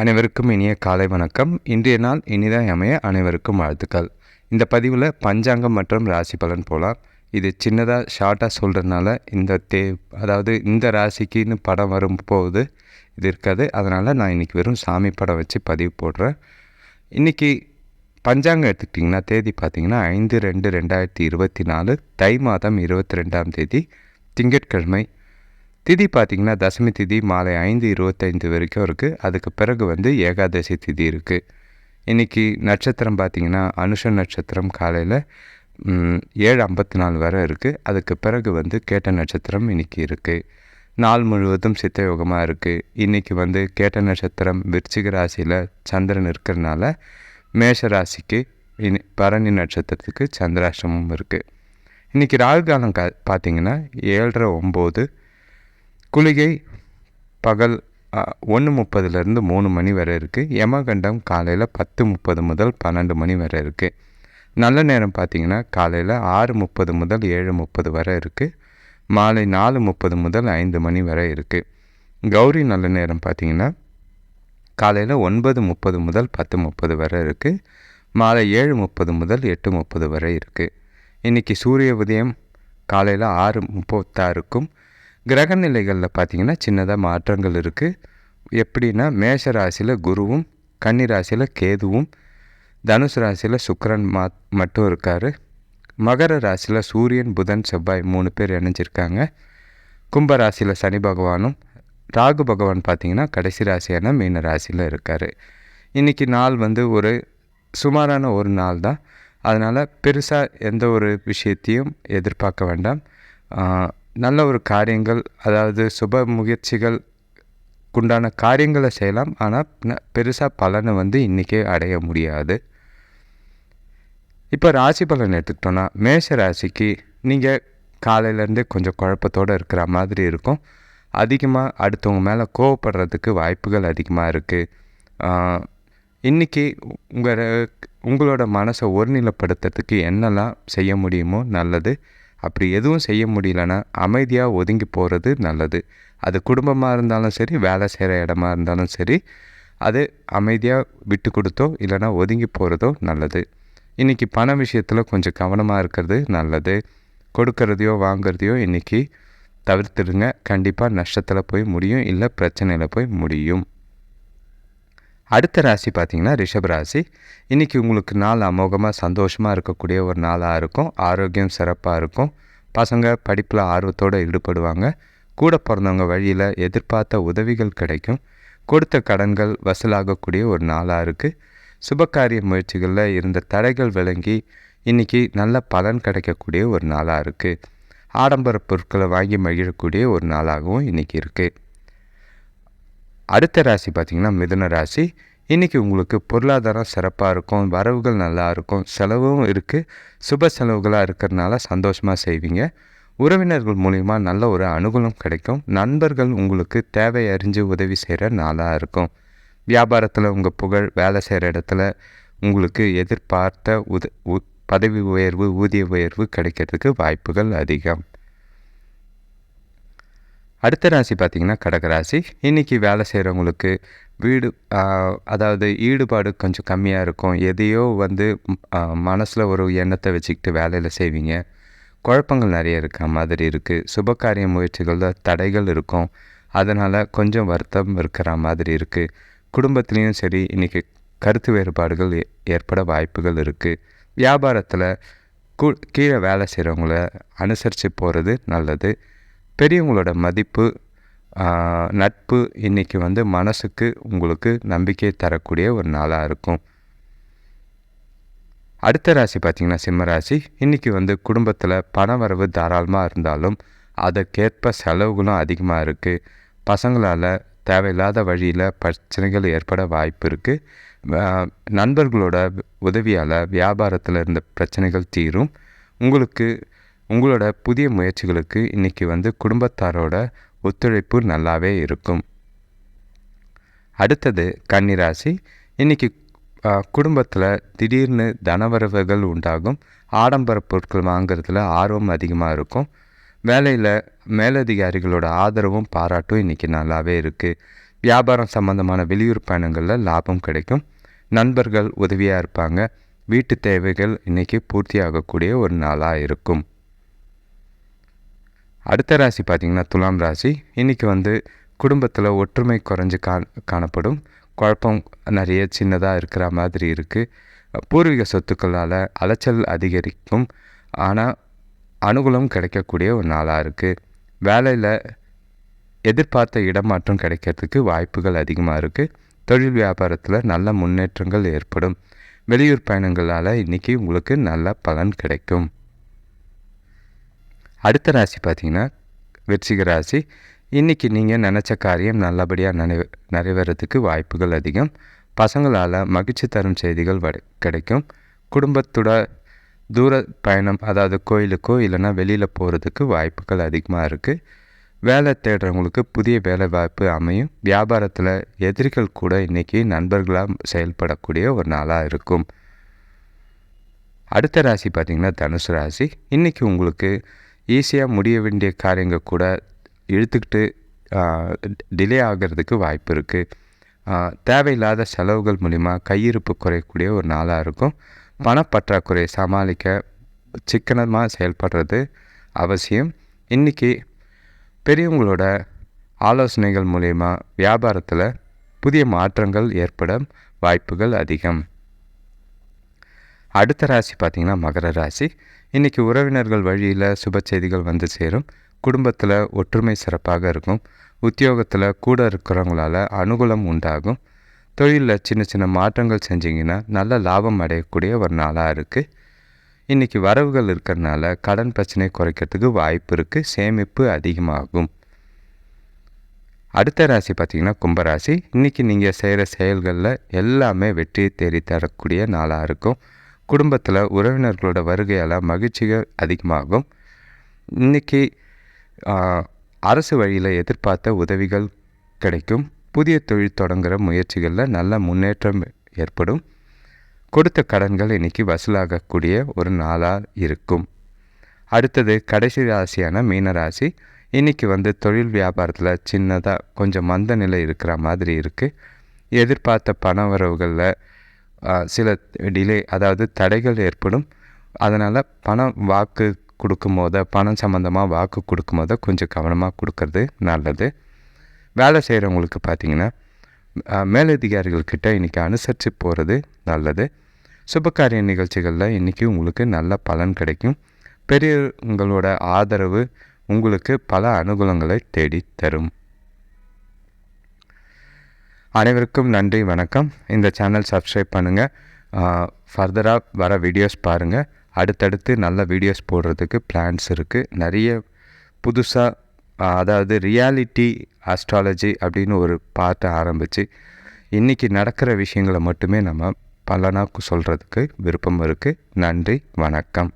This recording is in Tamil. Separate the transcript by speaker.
Speaker 1: அனைவருக்கும் இனிய காலை வணக்கம். இன்றைய நாள் இனிதாய் அமைய அனைவருக்கும் வாழ்த்துக்கள். இந்த பதிவில் பஞ்சாங்கம் மற்றும் ராசி பலன் போகலாம் இது சின்னதாக ஷார்ட்டாக சொல்கிறதுனால இந்த தே அதாவது இந்த ராசிக்குன்னு படம் வரும்போது இது இருக்காது. அதனால் நான் இன்றைக்கி வெறும் சாமி படம் வச்சு பதிவு போடுறேன். இன்றைக்கி பஞ்சாங்கம் எடுத்துக்கிட்டிங்கன்னா தேதி பார்த்திங்கன்னா ஐந்து ரெண்டு ரெண்டாயிரத்தி இருபத்தி நாலு தை மாதம் இருபத்தி ரெண்டாம் தேதி திங்கட்கிழமை திதி பார்த்திங்கன்னா தசமி திதி மாலை ஐந்து இருபத்தைந்து வரைக்கும் இருக்குது அதுக்கு பிறகு வந்து ஏகாதசி திதி இருக்குது இன்றைக்கி நட்சத்திரம் பார்த்திங்கன்னா அனுஷ நட்சத்திரம் காலையில் ஏழு ஐம்பத்தி நாலு வரை இருக்குது அதுக்கு பிறகு வந்து கேட்ட நட்சத்திரம் இன்றைக்கி இருக்குது நாள் முழுவதும் சித்தயோகமாக இருக்குது இன்றைக்கி வந்து கேட்ட நட்சத்திரம் விருச்சிக ராசியில் சந்திரன் இருக்கிறனால மேஷ ராசிக்கு இனி பரணி நட்சத்திரத்துக்கு சந்திராஷ்டமும் இருக்குது இன்றைக்கி ராகு காலம் கா பார்த்திங்கன்னா ஏழரை ஒம்பது குளிகை பகல் ஒன்று முப்பதுலேருந்து மூணு மணி வரை இருக்குது யமகண்டம் காலையில் பத்து முப்பது முதல் பன்னெண்டு மணி வரை இருக்குது நல்ல நேரம் பார்த்திங்கன்னா காலையில் ஆறு முப்பது முதல் ஏழு முப்பது வரை இருக்குது மாலை நாலு முப்பது முதல் ஐந்து மணி வரை இருக்குது கௌரி நல்ல நேரம் பார்த்திங்கன்னா காலையில் ஒன்பது முப்பது முதல் பத்து முப்பது வரை இருக்குது மாலை ஏழு முப்பது முதல் எட்டு முப்பது வரை இருக்குது இன்றைக்கி சூரிய உதயம் காலையில் ஆறு முப்பத்தாறுக்கும் கிரக நிலைகளில் பார்த்திங்கன்னா சின்னதாக மாற்றங்கள் இருக்குது எப்படின்னா மேஷ ராசியில் குருவும் கன்னி ராசியில் கேதுவும் தனுசு ராசியில் சுக்கரன் மா மட்டும் இருக்கார். மகர ராசியில் சூரியன் புதன் செவ்வாய் மூணு பேர் இணைஞ்சிருக்காங்க. கும்ப ராசியில் சனி பகவானும் ராகு பகவான் பார்த்திங்கன்னா கடைசி ராசியான மீன ராசியில் இருக்கார். இன்றைக்கி நாள் வந்து ஒரு சுமாரான ஒரு நாள் தான். அதனால் பெருசாக எந்த ஒரு விஷயத்தையும் எதிர்பார்க்க வேண்டாம். நல்ல ஒரு காரியங்கள் அதாவது சுப முயற்சிகள் உண்டான காரியங்களை செய்யலாம். ஆனால் பெருசாக பலனை வந்து இன்றைக்கே அடைய முடியாது. இப்போ ராசி பலன் எடுத்துக்கிட்டோன்னா மேஷ ராசிக்கு நீங்கள் காலையிலேருந்தே கொஞ்சம் குழப்பத்தோடு இருக்கிற மாதிரி இருக்கும். அதிகமாக அடுத்தவங்க மேலே கோவப்படுறதுக்கு வாய்ப்புகள் அதிகமாக இருக்குது இன்றைக்கி உங்கள் உங்களோட மனசை ஒருநிலைப்படுத்துறதுக்கு என்னெல்லாம் செய்ய முடியுமோ நல்லது. அப்படி எதுவும் செய்ய முடியலன்னா அமைதியாக ஒதுங்கி போகிறது நல்லது. அது குடும்பமாக இருந்தாலும் சரி வேலை செய்கிற இடமா இருந்தாலும் சரி அது அமைதியாக விட்டு கொடுத்தோ இல்லைனா ஒதுங்கி போகிறதோ நல்லது. இன்றைக்கி பண விஷயத்தில் கொஞ்சம் கவனமாக இருக்கிறது நல்லது. கொடுக்கறதையோ வாங்கிறதையோ இன்றைக்கி தவிர்த்துடுங்க. கண்டிப்பாக நஷ்டத்தில் போய் முடியும் இல்லை பிரச்சனையில் போய் முடியும். அடுத்த ராசி பார்த்திங்கன்னா ரிஷப் ராசி. இன்றைக்கி உங்களுக்கு நாள் அமோகமாக சந்தோஷமாக இருக்கக்கூடிய ஒரு நாளாக இருக்கும். ஆரோக்கியம் சிறப்பாக இருக்கும். பசங்க படிப்பில் ஆர்வத்தோடு ஈடுபடுவாங்க. கூட பிறந்தவங்க வழியில் எதிர்பார்த்த உதவிகள் கிடைக்கும். கொடுத்த கடன்கள் வசூலாகக்கூடிய ஒரு நாளாக இருக்குது சுபகாரிய முயற்சிகளில் இருந்த தடைகள் விளங்கி இன்றைக்கி நல்ல பலன் கிடைக்கக்கூடிய ஒரு நாளாக இருக்குது ஆடம்பர பொருட்களை வாங்கி மகிழக்கூடிய ஒரு நாளாகவும் இன்றைக்கி இருக்குது அடுத்த ராசி பார்த்திங்கன்னா மிதுன ராசி. இன்றைக்கி உங்களுக்கு பொருளாதாரம் சிறப்பாக இருக்கும் வரவுகள் நல்லா இருக்கும் செலவும் இருக்குது சுப செலவுகளாக இருக்கிறதுனால சந்தோஷமாக செய்வீங்க. உறவினர்கள் மூலிமா நல்ல ஒரு அனுகூலம் கிடைக்கும். நண்பர்கள் உங்களுக்கு தேவை அறிஞ்சு உதவி செய்கிற நாளாக இருக்கும். வியாபாரத்தில் உங்கள் புகழ் வேலை செய்கிற இடத்துல உங்களுக்கு எதிர்பார்த்த உத பதவி உயர்வு ஊதிய உயர்வு கிடைக்கிறதுக்கு வாய்ப்புகள் அதிகம். அடுத்த ராசி பார்த்திங்கன்னா கடகராசி இன்றைக்கி வேலை செய்கிறவங்களுக்கு வீடு அதாவது ஈடுபாடு கொஞ்சம் கம்மியாக இருக்கும். எதையோ வந்து மனசில் ஒரு எண்ணத்தை வச்சுக்கிட்டு வேலையில் செய்வீங்க. குழப்பங்கள் நிறைய இருக்க மாதிரி இருக்குது சுபகாரிய முயற்சிகளில் தடைகள் இருக்கும். அதனால் கொஞ்சம் வருத்தம் இருக்கிற மாதிரி இருக்குது குடும்பத்துலேயும் சரி இன்றைக்கி கருத்து வேறுபாடுகள் ஏற்பட வாய்ப்புகள் இருக்குது வியாபாரத்தில் கூ கீழே வேலை செய்கிறவங்கள அனுசரித்து போகிறது நல்லது. பெரியவங்களோட மதிப்பு நட்பு இன்றைக்கி வந்து மனசுக்கு உங்களுக்கு நம்பிக்கை தரக்கூடிய ஒரு நாளாக இருக்கும். அடுத்த ராசி பார்த்திங்கன்னா சிம்ம ராசி. இன்றைக்கி வந்து குடும்பத்தில் பண வரவு தாராளமாக இருந்தாலும் அதற்கேற்ப செலவுகளும் அதிகமாக இருக்குது பசங்களால் தேவையில்லாத வழியில் பிரச்சனைகள் ஏற்பட வாய்ப்பு இருக்குது நண்பர்களோட உதவியால் வியாபாரத்தில் இருந்த பிரச்சனைகள் தீரும். உங்களுக்கு உங்களோட புதிய முயற்சிகளுக்கு இன்றைக்கி வந்து குடும்பத்தாரோட ஒத்துழைப்பு நல்லாவே இருக்கும். அடுத்தது கன்னிராசி. இன்றைக்கி குடும்பத்தில் திடீர்னு தனவரவுகள் உண்டாகும். ஆடம்பர பொருட்கள் வாங்குறதுல ஆர்வம் அதிகமாக இருக்கும். வேலையில் மேலதிகாரிகளோட ஆதரவும் பாராட்டும் இன்றைக்கி நல்லாவே இருக்குது வியாபாரம் சம்பந்தமான வெளியூர் பயணங்களில் லாபம் கிடைக்கும். நண்பர்கள் உதவியாக இருப்பாங்க. வீட்டு தேவைகள் இன்றைக்கி பூர்த்தியாகக்கூடிய ஒரு நாளாக இருக்கும். அடுத்த ராசி பார்த்திங்கன்னா துலாம் ராசி. இன்றைக்கி வந்து குடும்பத்தில் ஒற்றுமை குறைஞ்சு கா காணப்படும். குழப்பம் நிறைய சின்னதாக இருக்கிற மாதிரி இருக்குது பூர்வீக சொத்துக்களால் அலைச்சல் அதிகரிக்கும். ஆனால் அனுகூலம் கிடைக்கக்கூடிய ஒரு நாளாக இருக்குது வேலையில் எதிர்பார்த்த இடமாற்றம் கிடைக்கிறதுக்கு வாய்ப்புகள் அதிகமாக இருக்குது தொழில் வியாபாரத்தில் நல்ல முன்னேற்றங்கள் ஏற்படும். வெளியூர் பயணங்களால் இன்றைக்கி உங்களுக்கு நல்ல பலன் கிடைக்கும். அடுத்த ராசி பார்த்திங்கன்னா விருச்சிக ராசி. இன்றைக்கி நீங்கள் நினச்ச காரியம் நல்லபடியாக நினைவு நிறைவேறதுக்கு வாய்ப்புகள் அதிகம். பசங்களால் மகிழ்ச்சி தரும் செய்திகள் வ கிடைக்கும். குடும்பத்தோட தூர பயணம் அதாவது கோயிலுக்கோ இல்லைன்னா வெளியில் போகிறதுக்கு வாய்ப்புகள் அதிகமாக இருக்குது வேலை தேடுறவங்களுக்கு புதிய வேலை வாய்ப்பு அமையும். வியாபாரத்தில் எதிரிகள் கூட இன்றைக்கி நண்பர்களாக செயல்படக்கூடிய ஒரு நாளாக இருக்கும். அடுத்த ராசி பார்த்திங்கன்னா தனுசு ராசி. இன்றைக்கி உங்களுக்கு ஈஸியாக முடிய வேண்டிய காரியங்கள் கூட இழுத்துக்கிட்டு டிலே ஆகிறதுக்கு வாய்ப்பு இருக்குது தேவையில்லாத செலவுகள் மூலிமா கையிருப்பு குறையக்கூடிய ஒரு நாளாக இருக்கும். பணப்பற்றாக்குறையை சமாளிக்க சிக்கனமாக செயல்படுறது அவசியம். இன்றைக்கி பெரியவங்களோட ஆலோசனைகள் மூலயமா வியாபாரத்தில் புதிய மாற்றங்கள் ஏற்பட வாய்ப்புகள் அதிகம். அடுத்த ராசி பார்த்திங்கன்னா மகர ராசி. இன்றைக்கி உறவினர்கள் வழியில் சுப செய்திகள் வந்து சேரும். குடும்பத்தில் ஒற்றுமை சிறப்பாக இருக்கும். உத்தியோகத்தில் கூட இருக்கிறவங்களால அனுகூலம் உண்டாகும். தொழிலில் சின்ன சின்ன மாற்றங்கள் செஞ்சிங்கன்னா நல்ல லாபம் அடையக்கூடிய ஒரு நாளாக இருக்குது இன்றைக்கி வரவுகள் இருக்கிறதுனால கடன் பிரச்சனை குறைக்கிறதுக்கு வாய்ப்பு இருக்குது சேமிப்பு அதிகமாகும். அடுத்த ராசி பார்த்திங்கன்னா கும்பராசி இன்றைக்கி நீங்கள் செய்கிற செயல்களில் எல்லாமே வெற்றி தேடி தரக்கூடிய நாளாக இருக்கும். குடும்பத்தில் உறவினர்களோட வருகையால் மகிழ்ச்சிகள் அதிகமாகும். இன்றைக்கி அரசு வழியில் எதிர்பார்த்த உதவிகள் கிடைக்கும். புதிய தொழில் தொடங்குகிற முயற்சிகளில் நல்ல முன்னேற்றம் ஏற்படும். கொடுத்த கடன்கள் இன்றைக்கி வசூலாகக்கூடிய ஒரு நாளாக இருக்கும். அடுத்தது கடைசி ராசியான மீனராசி இன்றைக்கி வந்து தொழில் வியாபாரத்தில் சின்னதாக கொஞ்சம் மந்த நிலை இருக்கிற மாதிரி இருக்குது எதிர்பார்த்த பண வரவுகளில் சில டிலே அதாவது தடைகள் ஏற்படும். அதனால் பணம் வாக்கு கொடுக்கும் போத பணம் சம்மந்தமாக வாக்கு கொடுக்கும் போத கொஞ்சம் கவனமாக கொடுக்கறது நல்லது. வேலை செய்கிறவங்களுக்கு பார்த்திங்கன்னா மேலதிகாரிகள்கிட்ட இன்றைக்கி அனுசரித்து போகிறது நல்லது. சுபகாரிய நிகழ்ச்சிகளில் இன்றைக்கி உங்களுக்கு நல்ல பலன் கிடைக்கும். பெரியவங்களோட ஆதரவு உங்களுக்கு பல அனுகூலங்களை தேடி தரும். அனைவருக்கும் நன்றி வணக்கம். இந்த சேனல் சப்ஸ்கிரைப் பண்ணுங்கள் ஃபர்தராக வர வீடியோஸ் பாருங்கள் அடுத்தடுத்து நல்ல வீடியோஸ் போடுறதுக்கு பிளான்ஸ் இருக்குது நிறைய புதுசாக அதாவது ரியாலிட்டி ஆஸ்ட்ராலஜி அப்படின்னு ஒரு பார்ட்டை ஆரம்பித்து இன்றைக்கி நடக்கிற விஷயங்களை மட்டுமே நம்ம பலனாக சொல்கிறதுக்கு விருப்பம் இருக்குது நன்றி வணக்கம்.